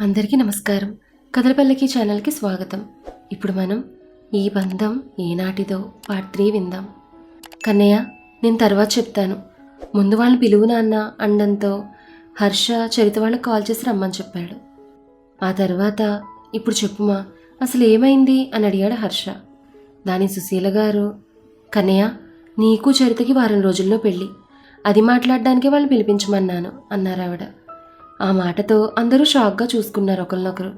అందరికీ నమస్కారం. కథలపల్లకి ఛానల్కి స్వాగతం. ఇప్పుడు మనం ఈ బంధం ఏనాటిదో పార్ట్ త్రీ విందాం. కన్నయ్య నేను తర్వాత చెప్తాను. ముందు వాళ్ళని పిలువు నాన్న అండంతో హర్ష చరిత వాళ్ళకి కాల్ చేసి రమ్మని చెప్పాడు. ఆ తర్వాత ఇప్పుడు చెప్పుమా అసలు ఏమైంది? అని అడిగాడు హర్ష. దాని సుశీల గారు కన్నయ్య నీకు చరితకి వారం రోజుల్లో పెళ్ళి. అది మాట్లాడడానికే వాళ్ళని పిలిపించమన్నాను అన్నారు ఆవిడ. ఆ మాటతో అందరూ షాక్గా చూసుకున్నారు ఒకరినొకరు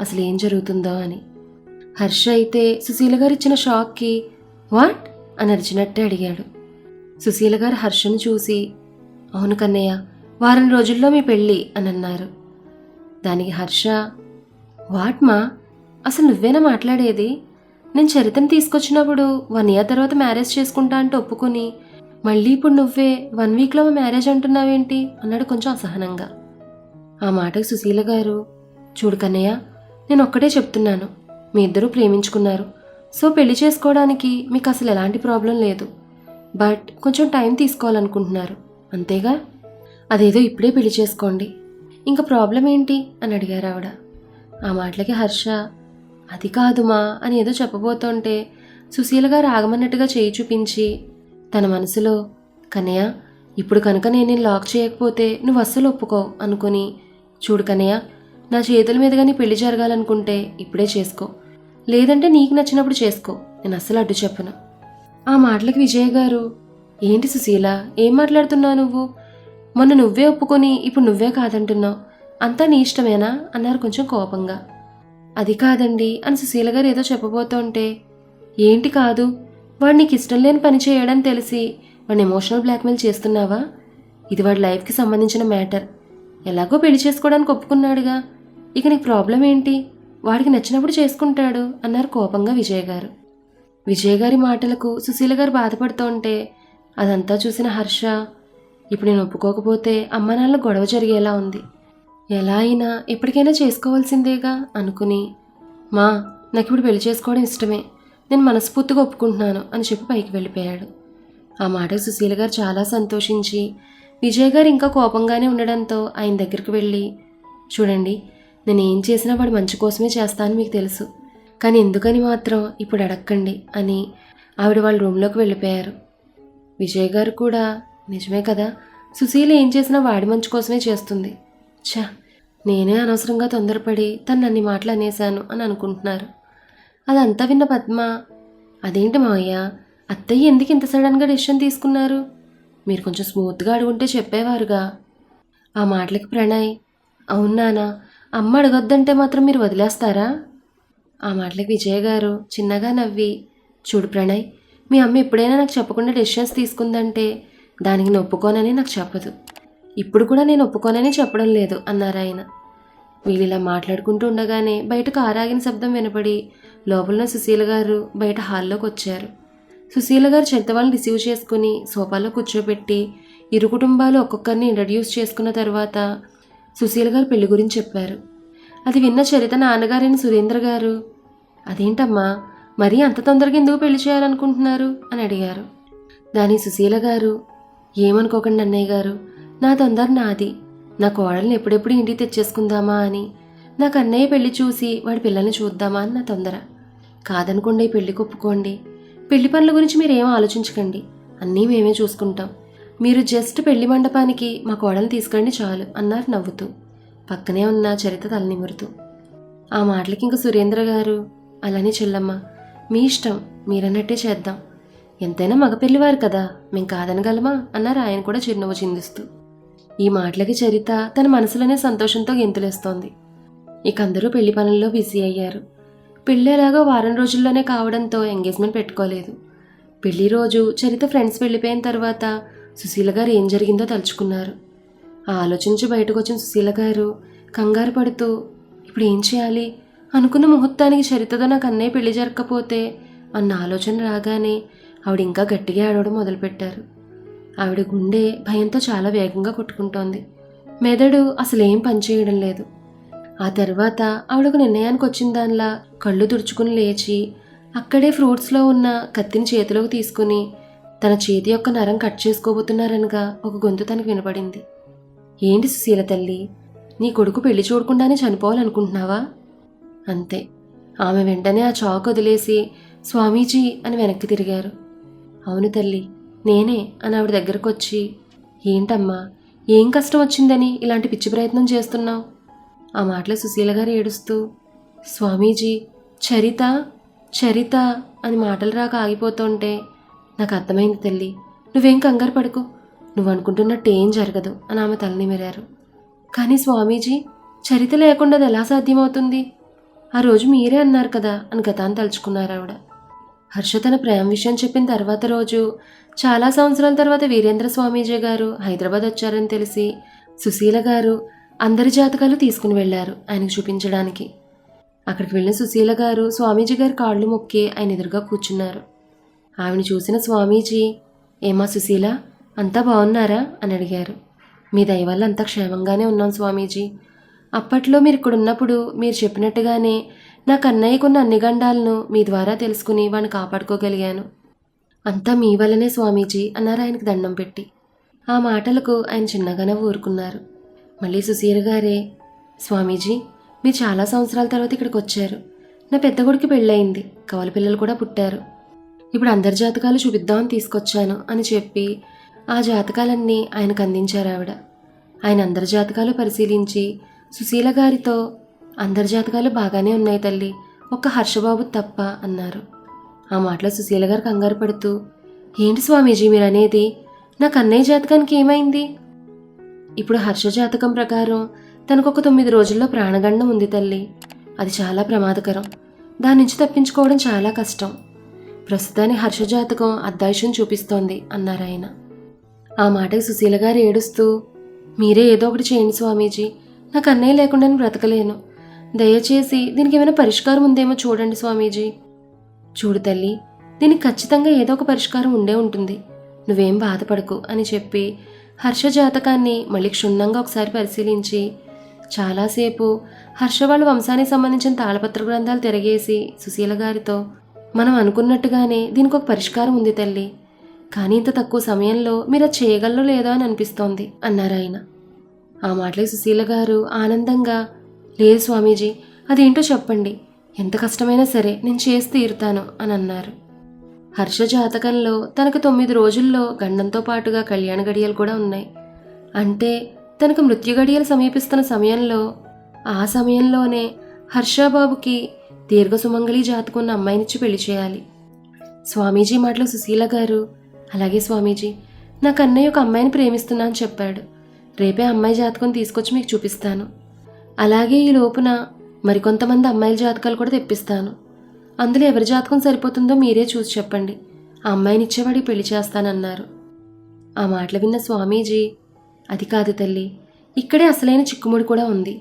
అసలు ఏం జరుగుతుందో అని. హర్ష అయితే సుశీల గారు ఇచ్చిన షాక్కి వాట్? అని అరిచినట్టే అడిగాడు. సుశీల గారు హర్షను చూసి అవును కన్నయ్య వారం రోజుల్లో మీ పెళ్ళి అని అన్నారు. దానికి హర్ష వాట్ మా? అసలు నువ్వేనా మాట్లాడేది? నేను చరిత్రను తీసుకొచ్చినప్పుడు వన్ ఇయర్ తర్వాత మ్యారేజ్ చేసుకుంటా అంటే ఒప్పుకొని మళ్ళీ ఇప్పుడు నువ్వే వన్ వీక్లో మ్యారేజ్ అంటున్నావేంటి? అన్నాడు కొంచెం అసహనంగా. ఆ మాటకు సుశీల గారు చూడు కన్నయ్య నేను ఒక్కటే చెప్తున్నాను. మీ ఇద్దరూ ప్రేమించుకున్నారు. సో పెళ్ళి చేసుకోవడానికి మీకు అసలు ఎలాంటి ప్రాబ్లం లేదు. బట్ కొంచెం టైం తీసుకోవాలనుకుంటున్నారు. అంతేగా? అదేదో ఇప్పుడే పెళ్ళి చేసుకోండి. ఇంకా ప్రాబ్లం ఏంటి? అని అడిగారు ఆవిడ. ఆ మాటలకి హర్ష అది కాదుమా అని ఏదో చెప్పబోతుంటే సుశీల గారు ఆగమన్నట్టుగా చేయి చూపించి తన మనసులో కన్నయ్య ఇప్పుడు కనుక నేను లాక్ చేయకపోతే నువ్వు అస్సలు ఒప్పుకో అనుకుని చూడు కన్నయ్య నా చేతుల మీద కానీ పెళ్ళి జరగాలనుకుంటే ఇప్పుడే చేసుకో. లేదంటే నీకు నచ్చినప్పుడు చేసుకో. నేను అస్సలు అడ్డు చెప్పను. ఆ మాటలకు విజయ్ గారు ఏంటి సుశీల ఏం మాట్లాడుతున్నావు నువ్వు? మొన్న నువ్వే ఒప్పుకొని ఇప్పుడు నువ్వే కాదంటున్నావు. అంతా నీ ఇష్టమేనా? అన్నారు కొంచెం కోపంగా. అది కాదండి అని సుశీల గారు ఏదో చెప్పబోతుంటే ఏంటి కాదు వాడు నీకు ఇష్టం లేని పని చేయడని తెలిసి వాడిని ఎమోషనల్ బ్లాక్మెయిల్ చేస్తున్నావా? ఇది వాడి లైఫ్కి సంబంధించిన మ్యాటర్. ఎలాగో పెళ్ళి చేసుకోవడానికి ఒప్పుకున్నాడుగా. ఇక నీకు ప్రాబ్లం ఏంటి? వాడికి నచ్చినప్పుడు చేసుకుంటాడు అన్నారు కోపంగా విజయ్ గారు. విజయ్ గారి మాటలకు సుశీల గారు బాధపడుతూ ఉంటే అదంతా చూసిన హర్ష ఇప్పుడు నేను ఒప్పుకోకపోతే అమ్మ గొడవ జరిగేలా ఉంది. ఎలా అయినా ఎప్పటికైనా చేసుకోవాల్సిందేగా అనుకుని మా నాకు ఇప్పుడు పెళ్ళి చేసుకోవడం ఇష్టమే. నేను మనస్ఫూర్తిగా ఒప్పుకుంటున్నాను అని చెప్పి పైకి వెళ్ళిపోయాడు. ఆ మాట సుశీల గారు చాలా సంతోషించి విజయ్ గారు ఇంకా కోపంగానే ఉండడంతో ఆయన దగ్గరికి వెళ్ళి చూడండి నేను ఏం చేసినా వాడు మంచి కోసమే చేస్తానని మీకు తెలుసు కానీ ఎందుకని మాత్రం ఇప్పుడు అడక్కండి అని ఆవిడ వాళ్ళ రూమ్లోకి వెళ్ళిపోయారు. విజయ్ గారు కూడా నిజమే కదా సుశీల ఏం చేసినా వాడి మంచి కోసమే చేస్తుంది. ఛా నేనే అనవసరంగా తొందరపడి తను అన్ని మాటలు అనేశాను అని అనుకుంటున్నారు. అదంతా విన్న పద్మ అదేంటి మావయ్య అత్తయ్య ఎందుకు ఇంత సడన్గా డెసిషన్ తీసుకున్నారు? మీరు కొంచెం స్మూత్గా అడుగుంటే చెప్పేవారుగా. ఆ మాటలకి ప్రణయ్ అవునానా అమ్మ అడగొద్దంటే మాత్రం మీరు వదిలేస్తారా? ఆ మాటలకి విజయ్ గారు చిన్నగా నవ్వి చూడు ప్రణయ్ మీ అమ్మ ఎప్పుడైనా నాకు చెప్పకుండా డెసిషన్స్ తీసుకుందంటే దానికి నేను ఒప్పుకోనని నాకు చెప్పదు. ఇప్పుడు కూడా నేను ఒప్పుకోనని చెప్పడం లేదు అన్నారు ఆయన. వీళ్ళు ఇలా మాట్లాడుకుంటూ ఉండగానే బయట ఆరాగిన శబ్దం వినపడి లోపల సుశీల గారు బయట హాల్లోకి వచ్చారు. సుశీల గారు చెత్తవాళ్ళని రిసీవ్ చేసుకుని సోఫాలో కూర్చోబెట్టి ఇరు కుటుంబాలు ఒక్కొక్కరిని ఇంట్రడ్యూస్ చేసుకున్న తర్వాత సుశీల గారు పెళ్ళి గురించి చెప్పారు. అది విన్న చరిత నాన్నగారైన సురేంద్ర గారు అదేంటమ్మా మరీ అంత తొందరగా ఎందుకు పెళ్ళి చేయాలనుకుంటున్నారు? అని అడిగారు. దాని సుశీల గారు ఏమనుకోకండి అన్నయ్య గారు నా తొందర నాది. నా కోడల్ని ఎప్పుడెప్పుడు ఇంటికి తెచ్చేసుకుందామా అని. నాకు అన్నయ్య పెళ్ళి చూసి వాడి పిల్లల్ని చూద్దామా అని నా తొందర. కాదనుకోండి పెళ్ళి కొప్పుకోండి పెళ్ళి పనుల గురించి మీరు ఏం ఆలోచించకండి. అన్నీ మేమే చూసుకుంటాం. మీరు జస్ట్ పెళ్ళి మండపానికి మా కోడలు తీసుకురండి చాలు అన్నారు నవ్వుతూ. పక్కనే ఉన్న చరిత తలనిమురుతూ ఆ మాటలకి ఇంక సురేంద్ర గారు అలానే చెల్లమ్మ మీ ఇష్టం మీరన్నట్టే చేద్దాం. ఎంతైనా మగ పెళ్ళివారు కదా మేం కాదనగలమా? అన్నారు ఆయన కూడా చిరునవ్వు చిందిస్తూ. ఈ మాటలకి చరిత తన మనసులోనే సంతోషంతో గెంతులేస్తోంది. ఇక అందరూ పెళ్ళి పనుల్లో బిజీ అయ్యారు. పెళ్ళేలాగా వారం రోజుల్లోనే కావడంతో ఎంగేజ్మెంట్ పెట్టుకోలేదు. పెళ్ళి రోజు చరిత ఫ్రెండ్స్ వెళ్ళిపోయిన తర్వాత సుశీల గారు ఏం జరిగిందో తలుచుకున్నారు. ఆ ఆలోచించి బయటకు వచ్చిన సుశీల గారు కంగారు పడుతూ ఇప్పుడు ఏం చేయాలి? అనుకున్న ముహూర్తానికి చరితతో నాకు అన్నయ్య పెళ్ళి జరగకపోతే అన్న ఆలోచన రాగానే ఆవిడ ఇంకా గట్టిగా ఆడవడం మొదలుపెట్టారు. ఆవిడ గుండె భయంతో చాలా వేగంగా కొట్టుకుంటోంది. మెదడు అసలేం పనిచేయడం లేదు. ఆ తర్వాత ఆవిడకు నిర్ణయానికి వచ్చిన దానిలా కళ్ళు తుడుచుకుని లేచి అక్కడే ఫ్రూట్స్లో ఉన్న కత్తిని చేతిలోకి తీసుకుని తన చేతి యొక్క నరం కట్ చేసుకోబోతున్నారనగా ఒక గొంతు తనకు వినపడింది. ఏంటి సుశీల తల్లి నీ కొడుకు పెళ్ళి చూడకుండానే చనిపోవాలనుకుంటున్నావా? అంతే. ఆమె వెంటనే ఆ చాక్ వదిలేసి స్వామీజీ అని వెనక్కి తిరిగారు. అవును తల్లి నేనే అని ఆవిడ దగ్గరకు వచ్చి ఏంటమ్మా ఏం కష్టం వచ్చిందని ఇలాంటి పిచ్చి ప్రయత్నం చేస్తున్నావు? ఆ మాటలో సుశీల గారు ఏడుస్తూ స్వామీజీ చరిత చరిత అని మాటలు రాక ఆగిపోతుంటే నాకు అర్థమైంది తల్లి నువ్వేం కంగారు పడుకు నువ్వు అనుకుంటున్నట్టు ఏం జరగదు అని ఆమె తలని మెరారు కానీ స్వామీజీ చరిత లేకుండా అది ఎలా సాధ్యమవుతుంది? ఆ రోజు మీరే అన్నారు కదా అని గతాన్ని తలుచుకున్నారు ఆవిడ. హర్ష తన ప్రేమ విషయం చెప్పిన తర్వాత రోజు చాలా సంవత్సరాల తర్వాత వీరేంద్ర స్వామీజీ గారు హైదరాబాద్ వచ్చారని తెలిసి సుశీల గారు అందరి జాతకాలు తీసుకుని వెళ్ళారు ఆయనకు చూపించడానికి. అక్కడికి వెళ్ళిన సుశీల గారు స్వామీజీ గారి కాళ్ళు మొక్కి ఆయన ఎదురుగా కూర్చున్నారు. ఆవిడ చూసిన స్వామీజీ ఏమా సుశీల అంతా బాగున్నారా? అని అడిగారు. మీ దయ వల్ల అంతా క్షేమంగానే ఉన్నాం స్వామీజీ. అప్పట్లో మీరు ఇక్కడ ఉన్నప్పుడు మీరు చెప్పినట్టుగానే నా కన్నయ్యకున్న అన్ని గండాలను మీ ద్వారా తెలుసుకుని వాడిని కాపాడుకోగలిగాను. అంతా మీ వల్లనే స్వామీజీ అన్నారు ఆయనకు దండం పెట్టి. ఆ మాటలకు ఆయన చిన్నగానే ఊరుకున్నారు. మళ్ళీ సుశీల గారే స్వామీజీ మీరు చాలా సంవత్సరాల తర్వాత ఇక్కడికి వచ్చారు. నా పెద్ద కొడుకు పెళ్ళయింది. కవల పిల్లలు కూడా పుట్టారు. ఇప్పుడు అందరి జాతకాలు చూపిద్దామని తీసుకొచ్చాను అని చెప్పి ఆ జాతకాలన్నీ ఆయనకు అందించారు ఆవిడ. ఆయన అందరి జాతకాలు పరిశీలించి సుశీల గారితో అందరి జాతకాలు బాగానే ఉన్నాయి తల్లి ఒక్క హర్షబాబు తప్ప అన్నారు. ఆ మాటలో సుశీల గారు కంగారు పడుతూ ఏంటి స్వామీజీ మీరు అనేది నా కన్నయ్య జాతకానికి ఏమైంది? ఇప్పుడు హర్ష జాతకం ప్రకారం తనకు ఒక తొమ్మిది రోజుల్లో ప్రాణగండం ఉంది తల్లి. అది చాలా ప్రమాదకరం. దాని నుంచి తప్పించుకోవడం చాలా కష్టం. ప్రస్తుతానికి హర్ష జాతకం అద్దాయుషం చూపిస్తోంది అన్నారు ఆయన. ఆ మాటకి సుశీల గారు ఏడుస్తూ మీరే ఏదో ఒకటి చేయండి స్వామీజీ. నాకు అన్నయ్య లేకుండా నేను బ్రతకలేను. దయచేసి దీనికి ఏమైనా పరిష్కారం ఉందేమో చూడండి స్వామీజీ. చూడు తల్లి దీనికి ఖచ్చితంగా ఏదో ఒక పరిష్కారం ఉండే ఉంటుంది. నువ్వేం బాధపడకు అని చెప్పి హర్ష జాతకాన్ని మళ్ళీ క్షుణ్ణంగా ఒకసారి పరిశీలించి చాలాసేపు హర్ష వాళ్ళ వంశానికి సంబంధించిన తాళపత్ర గ్రంథాలు తిరగేసి సుశీల గారితో మనం అనుకున్నట్టుగానే దీనికి ఒక పరిష్కారం ఉంది తల్లి కానీ ఇంత తక్కువ సమయంలో మీరు అది చేయగలరో లేదో అని అనిపిస్తోంది అన్నారు ఆయన. ఆ మాటలకి సుశీల గారు ఆనందంగా లేదు స్వామీజీ అదేంటో చెప్పండి ఎంత కష్టమైనా సరే నేను చేసి తీరుతాను అని అన్నారు. హర్ష జాతకంలో తనకు తొమ్మిది రోజుల్లో గండంతో పాటుగా కళ్యాణ గడియలు కూడా ఉన్నాయి. అంటే తనకు మృత్యు గడియలు సమీపిస్తున్న సమయంలో ఆ సమయంలోనే హర్షబాబుకి దీర్ఘ సుమంగళి జాతకున్న అమ్మాయినిచ్చి పెళ్ళి చేయాలి. స్వామీజీ మాటలో సుశీల గారు అలాగే స్వామీజీ నా కన్నయ్య ఒక అమ్మాయిని ప్రేమిస్తున్నా అని చెప్పాడు. రేపే అమ్మాయి జాతకం తీసుకొచ్చి మీకు చూపిస్తాను. అలాగే ఈ లోపున మరికొంతమంది అమ్మాయిల జాతకాలు కూడా తెప్పిస్తాను. అందులో ఎవరి జాతకం సరిపోతుందో మీరే చూసి చెప్పండి. ఆ అమ్మాయిని పెళ్ళి చేస్తానన్నారు. ఆ మాటలు విన్న స్వామీజీ అది కాదు తల్లి ఇక్కడే అసలైన చిక్కుముడి కూడా ఉంది.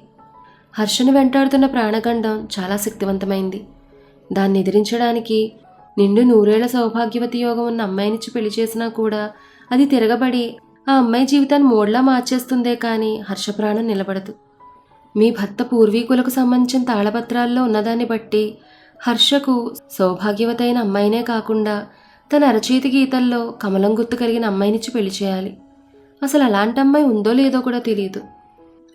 హర్షను వెంటాడుతున్న ప్రాణగండం చాలా శక్తివంతమైంది. దాన్ని ఎదిరించడానికి నిండు నూరేళ్ళ సౌభాగ్యవతి యోగం ఉన్న అమ్మాయినిచ్చి పెళ్ళి చేసినా కూడా అది తిరగబడి ఆ అమ్మాయి జీవితాన్ని మోడ్లా మార్చేస్తుందే కానీ హర్షప్రాణం నిలబడదు. మీ భర్త పూర్వీకులకు సంబంధించిన తాళపత్రాల్లో ఉన్నదాన్ని బట్టి హర్షకు సౌభాగ్యవతైన అమ్మాయినే కాకుండా తన అరచేతి గీతల్లో కమలం గుర్తు కలిగిన అమ్మాయినిచ్చి పెళ్ళి చేయాలి. అసలు అలాంటి అమ్మాయి ఉందో లేదో కూడా తెలియదు.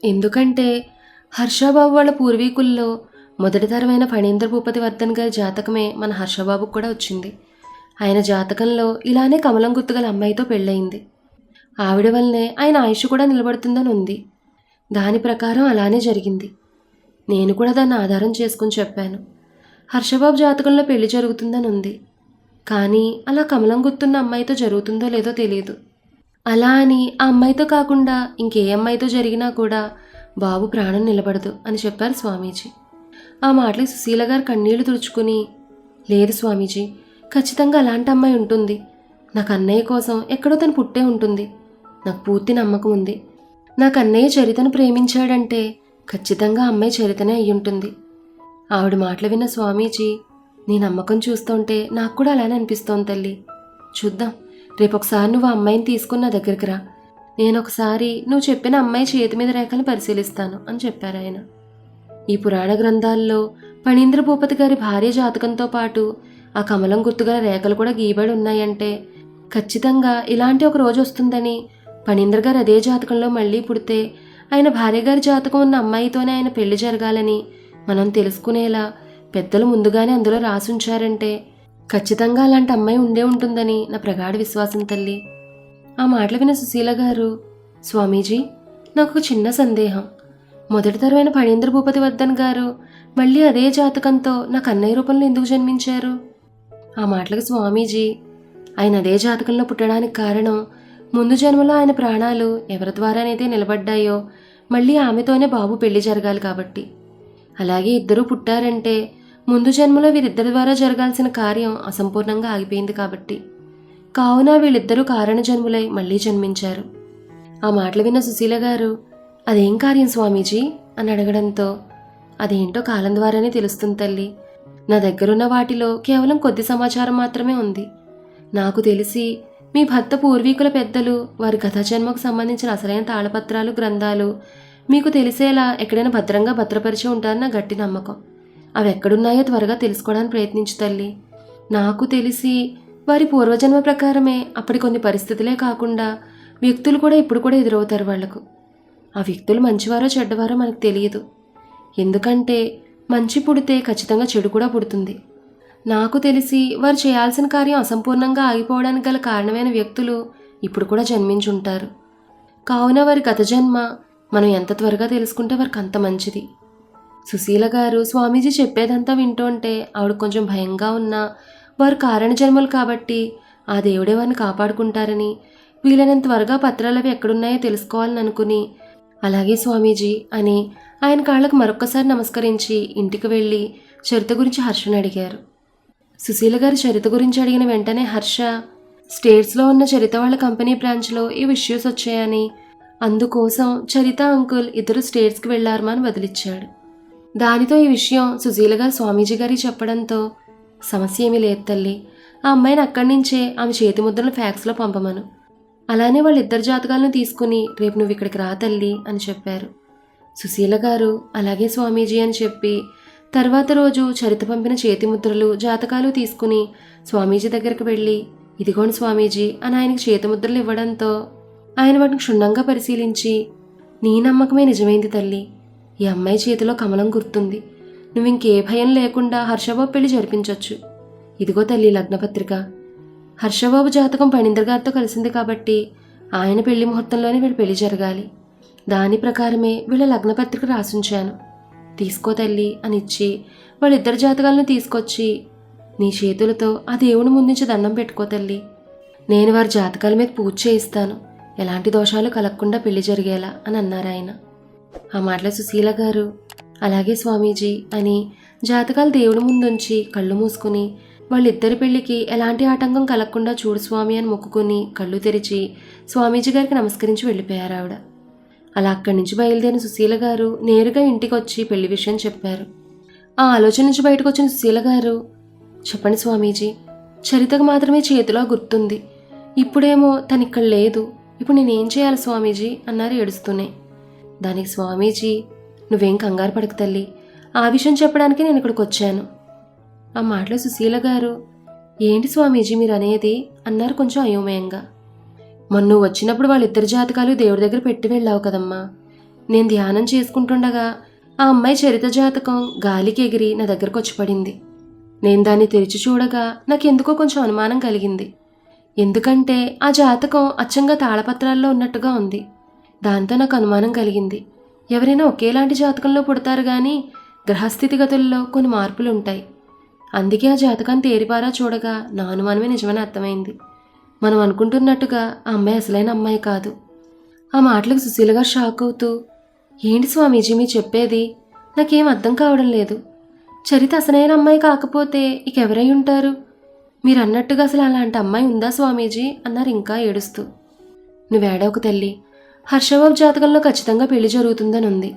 ఎందుకంటే హర్షబాబు వాళ్ళ పూర్వీకుల్లో మొదటి తరమైన ఫణీంద్ర భూపతి వర్ధన్ గారి జాతకమే మన హర్షబాబుకు కూడా వచ్చింది. ఆయన జాతకంలో ఇలానే కమలం గుర్తుగల అమ్మాయితో పెళ్ళయింది. ఆవిడ వల్లనే ఆయన ఆయుష్ కూడా నిలబడుతుందని ఉంది. దాని ప్రకారం అలానే జరిగింది. నేను కూడా దాన్ని ఆధారం చేసుకుని చెప్పాను. హర్షబాబు జాతకంలో పెళ్ళి జరుగుతుందని ఉంది కానీ అలా కమలం గుర్తున్న అమ్మాయితో జరుగుతుందో లేదో తెలియదు అలా అని ఆ అమ్మాయితో కాకుండా ఇంకే అమ్మాయితో జరిగినా కూడా బాబు ప్రాణం నిలబడదు అని చెప్పారు స్వామీజీ. ఆ మాటలు సుశీల గారు కన్నీళ్ళు తుడుచుకుని లేదు స్వామీజీ ఖచ్చితంగా అలాంటి అమ్మాయి ఉంటుంది. నాకు అన్నయ్య కోసం ఎక్కడో తను పుట్టే ఉంటుంది. నాకు పూర్తి నమ్మకం ఉంది. నాకు అన్నయ్య చరితను ప్రేమించాడంటే ఖచ్చితంగా అమ్మాయి చరితనే అయ్యుంటుంది. ఉంటుంది ఆవిడ మాటలు విన్న స్వామీజీ నీ నమ్మకం చూస్తుంటే నాకు కూడా అలానే అనిపిస్తోంది తల్లి. చూద్దాం రేపు ఒకసారి నువ్వు అమ్మాయిని తీసుకుని నా దగ్గరికి రా. నేను ఒకసారి నువ్వు చెప్పిన అమ్మాయి చేతి మీద రేఖను పరిశీలిస్తాను అని చెప్పారు ఆయన. ఈ పురాణ గ్రంథాల్లో పణీంద్ర భూపతి గారి భార్య జాతకంతో పాటు ఆ కమలం గుర్తుగల రేఖలు కూడా గీయబడి ఉన్నాయంటే ఖచ్చితంగా ఇలాంటి ఒక రోజు వస్తుందని పణీంద్ర గారు అదే జాతకంలో మళ్ళీ పుడితే ఆయన భార్య గారి జాతకం ఉన్న అమ్మాయితోనే ఆయన పెళ్ళి జరగాలని మనం తెలుసుకునేలా పెద్దలు ముందుగానే అందులో రాసుంచారంటే ఖచ్చితంగా అలాంటి అమ్మాయి ఉండే ఉంటుందని నా ప్రగాఢ విశ్వాసం తల్లి. ఆ మాటలు విన్న సుశీల గారు స్వామీజీ నాకు ఒక చిన్న సందేహం. మొదటి తరమైన ఫణీంద్ర భూపతి వర్ధన్ గారు మళ్ళీ అదే జాతకంతో నాకు అన్నయ్య రూపంలో ఎందుకు జన్మించారు? ఆ మాటలకు స్వామీజీ ఆయన అదే జాతకంలో పుట్టడానికి కారణం ముందు జన్మలో ఆయన ప్రాణాలు ఎవరి ద్వారానైతే నిలబడ్డాయో మళ్ళీ ఆమెతోనే బాబు పెళ్ళి జరగాలి కాబట్టి. అలాగే ఇద్దరూ పుట్టారంటే ముందు జన్మలో వీరిద్దరి ద్వారా జరగాల్సిన కార్యం అసంపూర్ణంగా ఆగిపోయింది కాబట్టి. కావున వీళ్ళిద్దరూ కారణ జన్ములై మళ్ళీ జన్మించారు. ఆ మాటలు విన్న సుశీల గారు అదేం కార్యం స్వామీజీ? అని అడగడంతో అదేంటో కాలం ద్వారానే తెలుస్తుంది తల్లి. నా దగ్గరున్న వాటిలో కేవలం కొద్ది సమాచారం మాత్రమే ఉంది. నాకు తెలిసి మీ భర్త పూర్వీకుల పెద్దలు వారి గత జన్మకు సంబంధించిన అసలైన తాళపత్రాలు గ్రంథాలు మీకు తెలిసేలా ఎక్కడైనా భద్రంగా భద్రపరిచి ఉంటారని నా గట్టి నమ్మకం. అవి ఎక్కడున్నాయో త్వరగా తెలుసుకోవడానికి ప్రయత్నించు తల్లి. నాకు తెలిసి వారి పూర్వజన్మ ప్రకారమే అప్పటి కొన్ని పరిస్థితులే కాకుండా వ్యక్తులు కూడా ఇప్పుడు కూడా ఎదురవుతారు వాళ్ళకు. ఆ వ్యక్తులు మంచివారో చెడ్డవారో మనకు తెలియదు. ఎందుకంటే మంచి పుడితే ఖచ్చితంగా చెడు కూడా పుడుతుంది. నాకు తెలిసి వారు చేయాల్సిన కార్యం అసంపూర్ణంగా ఆగిపోవడానికి గల కారణమైన వ్యక్తులు ఇప్పుడు కూడా జన్మించుంటారు. కావున వారి గత జన్మ మనం ఎంత త్వరగా తెలుసుకుంటే వారికి అంత మంచిది. సుశీల గారు స్వామీజీ చెప్పేదంతా వింటుంటే ఆవిడ కొంచెం భయంగా ఉన్నా వారు కారణ జన్మలు కాబట్టి ఆ దేవుడే వారిని కాపాడుకుంటారని వీలైనంత త్వరగా పత్రాలు అవి ఎక్కడున్నాయో తెలుసుకోవాలని అనుకుని అలాగే స్వామీజీ అని ఆయన కాళ్ళకు మరొక్కసారి నమస్కరించి ఇంటికి వెళ్ళి చరిత గురించి హర్షని అడిగారు. సుశీల గారు చరిత గురించి అడిగిన వెంటనే హర్ష స్టేట్స్లో ఉన్న చరిత వాళ్ళ కంపెనీ బ్రాంచ్లో ఈ ఇష్యూస్ వచ్చాయని అందుకోసం చరిత అంకుల్ ఇద్దరు స్టేట్స్కి వెళ్ళారమా అని వదిలిచ్చాడు దానితో ఈ విషయం సుశీల గారు స్వామీజీ గారికి చెప్పడంతో సమస్య ఏమీ లేదు తల్లి. ఆ అమ్మాయిని అక్కడి నుంచే ఆమె చేతి ముద్రను ఫ్యాక్స్లో పంపమను. అలానే వాళ్ళిద్దరు జాతకాలను తీసుకుని రేపు నువ్వు ఇక్కడికి రా తల్లి అని చెప్పారు. సుశీల గారు అలాగే స్వామీజీ అని చెప్పి తర్వాత రోజు చరిత పంపిన చేతి ముద్రలు జాతకాలు తీసుకుని స్వామీజీ దగ్గరికి వెళ్ళి ఇదిగోండి స్వామీజీ అని ఆయనకి చేతి ముద్రలు ఇవ్వడంతో ఆయన వాటిని క్షుణ్ణంగా పరిశీలించి నీ నమ్మకమే నిజమైంది తల్లి. ఈ అమ్మాయి చేతిలో కమలం గుర్తుంది. నువ్వు ఇంకే భయం లేకుండా హర్షబాబు పెళ్ళి జరిపించవచ్చు ఇదిగో తల్లి లగ్నపత్రిక. హర్షబాబు జాతకం పణీంద్ర గారితో కలిసింది కాబట్టి ఆయన పెళ్ళి ముహూర్తంలోనే వీడి పెళ్ళి జరగాలి. దాని ప్రకారమే వీళ్ళ లగ్నపత్రిక రాసుంచాను. తీసుకో తల్లి అని ఇచ్చి వాళ్ళిద్దరి జాతకాలను తీసుకొచ్చి నీ చేతులతో ఆ దేవుని ముందుంచి దండం పెట్టుకో తల్లి. నేను వారి జాతకాల మీద పూజ చేయిస్తాను. ఎలాంటి దోషాలు కలగకుండా పెళ్ళి జరిగేలా అని అన్నారు ఆయన. ఆ మాటల సుశీల గారు అలాగే స్వామీజీ అని జాతకాలు దేవుడి ముందుంచి కళ్ళు మూసుకుని వాళ్ళిద్దరి పెళ్ళికి ఎలాంటి ఆటంకం కలగకుండా చూడు స్వామి అని మొక్కుకొని కళ్ళు తెరిచి స్వామీజీ గారికి నమస్కరించి వెళ్ళిపోయారు ఆవిడ. అలా అక్కడి నుంచి బయలుదేరిన సుశీల గారు నేరుగా ఇంటికి వచ్చి పెళ్ళి విషయం చెప్పారు. ఆ ఆలోచన నుంచి బయటకు వచ్చిన సుశీల గారు చెప్పండి స్వామీజీ చరితకు మాత్రమే చేతిలో గుర్తుంది. ఇప్పుడేమో తను ఇక్కడ లేదు. ఇప్పుడు నేనేం చేయాలి స్వామీజీ? అన్నారు ఏడుస్తూనే. దానికి స్వామీజీ నువ్వేం కంగారు పడక తల్లి. ఆ విషయం చెప్పడానికి నేను ఇక్కడికి వచ్చాను. ఆ మాటలో సుశీల గారు ఏంటి స్వామీజీ మీరు అనేది? అన్నారు కొంచెం అయోమయంగా. మొన్న నువ్వు వచ్చినప్పుడు వాళ్ళిద్దరి జాతకాలు దేవుడి దగ్గర పెట్టి వెళ్ళావు కదమ్మా. నేను ధ్యానం చేసుకుంటుండగా ఆ అమ్మాయి చరిత జాతకం గాలికి ఎగిరి నా దగ్గరకు వచ్చి పడింది. నేను దాన్ని తెరిచి చూడగా నాకెందుకో కొంచెం అనుమానం కలిగింది. ఎందుకంటే ఆ జాతకం అచ్చంగా తాళపత్రాల్లో ఉన్నట్టుగా ఉంది. దాంతో నాకు అనుమానం కలిగింది. ఎవరైనా ఒకేలాంటి జాతకంలో పుడతారు కానీ గ్రహస్థితిగతుల్లో కొన్ని మార్పులు ఉంటాయి అందుకే ఆ జాతకాన్ని తేరిపారా చూడగా నా అనుమానమే నిజమని అర్థమైంది. మనం అనుకుంటున్నట్టుగా ఆ అమ్మాయి అసలైన అమ్మాయి కాదు. ఆ మాటలకు సుశీల గారు షాక్ అవుతూ ఏంటి స్వామీజీ మీరు చెప్పేది? నాకేం అర్థం కావడం లేదు. చరిత అసలైన అమ్మాయి కాకపోతే ఇకెవరై ఉంటారు? మీరు అన్నట్టుగా అసలు అలాంటి అమ్మాయి ఉందా స్వామీజీ? అన్నారు ఇంకా ఏడుస్తూ. నువ్వేడవకు తల్లి హర్షబాబు జాతకంలో ఖచ్చితంగా పెళ్ళి జరుగుతుందని ఉంది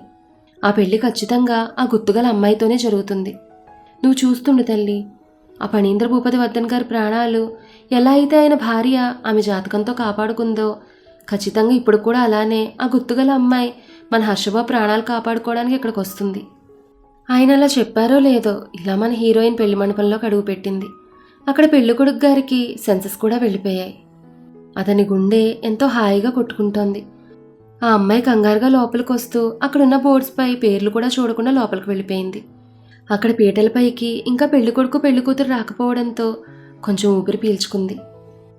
ఆ పెళ్ళి ఖచ్చితంగా ఆ గుర్తుగల అమ్మాయితోనే జరుగుతుంది. నువ్వు చూస్తుండు తల్లి ఆ పణీంద్ర భూపతి వర్ధన్ గారి ప్రాణాలు ఎలా అయితే ఆయన భార్య ఆమె జాతకంతో కాపాడుకుందో ఖచ్చితంగా ఇప్పుడు కూడా అలానే ఆ గుర్తుగల అమ్మాయి మన హర్షబాబు ప్రాణాలు కాపాడుకోవడానికి ఇక్కడికి వస్తుంది ఆయన అలా చెప్పారో లేదో ఇలా మన హీరోయిన్ పెళ్ళి మండపంలోకి అడుగు పెట్టింది అక్కడ పెళ్ళికొడుకు గారికి సెన్సెస్ కూడా వెళ్ళిపోయాయి. అతని గుండె ఎంతో హాయిగా కొట్టుకుంటోంది. ఆ అమ్మాయి కంగారుగా లోపలికి వస్తూ అక్కడున్న బోర్డ్స్పై పేర్లు కూడా చూడకుండా లోపలికి వెళ్ళిపోయింది. అక్కడ పీటలపైకి ఇంకా పెళ్ళికొడుకు పెళ్ళికూతురు రాకపోవడంతో కొంచెం ఊపిరి పీల్చుకుంది.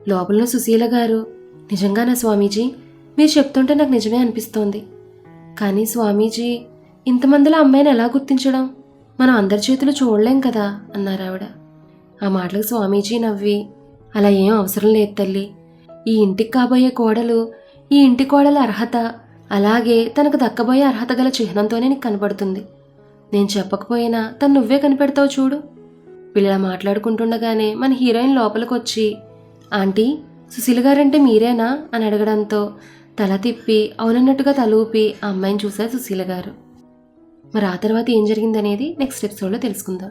లోపల సుశీల గారు నిజంగానా స్వామీజీ మీరు చెప్తుంటే నాకు నిజమే అనిపిస్తోంది. కానీ స్వామీజీ ఇంతమందిలో అమ్మాయిని ఎలా గుర్తించడం? మనం అందరి చేతులు చూడలేం కదా అన్నారు ఆవిడ. ఆ మాటలకు స్వామీజీ నవ్వి అలా ఏం అవసరం లేదు తల్లి. ఈ ఇంటికి కాబోయే కోడలు ఈ ఇంటి కోడల అర్హత అలాగే తనకు దక్కబోయే అర్హత గల చిహ్నంతోనే నీకు కనపడుతుంది నేను చెప్పకపోయినా తను నువ్వే కనిపెడతావు చూడు. వీళ్ళ మాట్లాడుకుంటుండగానే మన హీరోయిన్ లోపలికి వచ్చి ఆంటీ సుశీల గారంటే మీరేనా? అని అడగడంతో తల తిప్పి అవునన్నట్టుగా తలూపి ఆ అమ్మాయిని చూశారు సుశీల గారు. మరి ఆ తర్వాత ఏం జరిగిందనేది నెక్స్ట్ ఎపిసోడ్లో తెలుసుకుందాం.